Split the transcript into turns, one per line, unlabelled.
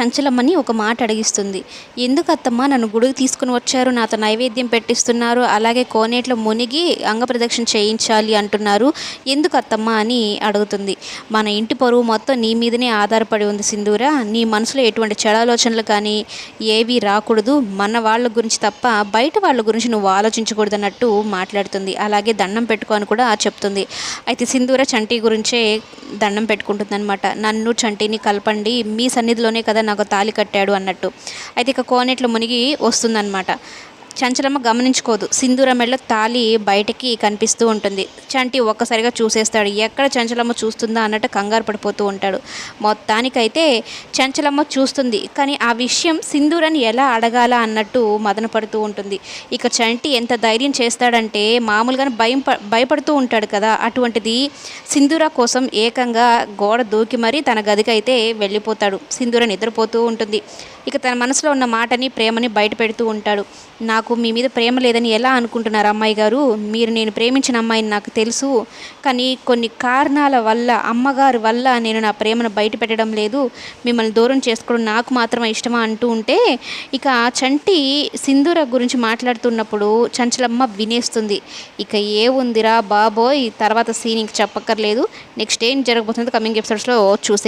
చంచలమ్మని ఒక మాట అడిగిస్తుంది. ఎందుకు అత్తమ్మ నన్ను గుడికి తీసుకుని వచ్చారు? నాతో నైవేద్యం పెట్టిస్తున్నారు. అలాగే కోనేట్లో మునిగి అంగప్రదక్షిణ చేయించాలి అంటున్నారు. ఎందుకు అత్తమ్మ అని అడుగుతుంది. మన ఇంటి పరువు మొత్తం నీ మీదనే ఆధారపడి ఉంది సింధూర. నీ మనసులో ఎటువంటి చెడాలోచనలు కానీ ఏవి రాకూడదు. మన వాళ్ళ గురించి తప్ప బయట వాళ్ళ గురించి నువ్వు ఆలోచించకూడదు అన్నట్టు మాట్లాడుతుంది. అలాగే దండం పెట్టుకొని కూడా చెప్తుంది. అయితే సింధూర చంటి గురించే దండం పెట్టుకుంటుంది అనమాట నన్ను చంటిని కలపండి. మీ సన్నిధిలోనే కదా నాకు తాళి కట్టాడు అన్నట్టు. అయితే ఇక కోనేట్లో మునిగి వస్తుందన్నమాట. చంచలమ్మ గమనించుకోదు. సింధూర మెడలో తాళి బయటికి కనిపిస్తూ ఉంటుంది. చంటి ఒక్కసారిగా చూసేస్తాడు. ఎక్కడ చంచలమ్మ చూస్తుందా అన్నట్టు కంగారు పడిపోతూ ఉంటాడు. మొత్తానికైతే చంచలమ్మ చూస్తుంది. కానీ ఆ విషయం సింధూరని ఎలా అడగాల అన్నట్టు మదన పడుతూ ఉంటుంది. ఇక చంటి ఎంత ధైర్యం చేస్తాడంటే మామూలుగానే భయం ప- భయపడుతూ ఉంటాడు కదా. అటువంటిది సింధూర కోసం ఏకంగా గోడ దూకి మరీ తన గదికి అయితే వెళ్ళిపోతాడు. సింధూర నిద్రపోతూ ఉంటుంది. ఇక తన మనసులో ఉన్న మాటని ప్రేమని బయట పెడుతూ ఉంటాడు. నాకు మీ మీద ప్రేమ లేదని ఎలా అనుకుంటున్నారు అమ్మాయి గారు? మీరు నేను ప్రేమించిన అమ్మాయిని నాకు తెలుసు కానీ కొన్ని కారణాల వల్ల అమ్మగారి వల్ల నేను నా ప్రేమను బయట పెట్టడం లేదు. మిమ్మల్ని దూరం చేసుకోవడం నాకు మాత్రమే ఇష్టమా అంటూ ఉంటే ఇక చంటి సింధూర గురించి మాట్లాడుతున్నప్పుడు చంచలమ్మ వినేస్తుంది. ఇక ఏ ఉందిరా బాబోయ్ తర్వాత సీన్ ఇంక చెప్పక్కర్లేదు. నెక్స్ట్ ఏం జరగబోతుందో కమింగ్ ఎపిసోడ్స్లో చూసే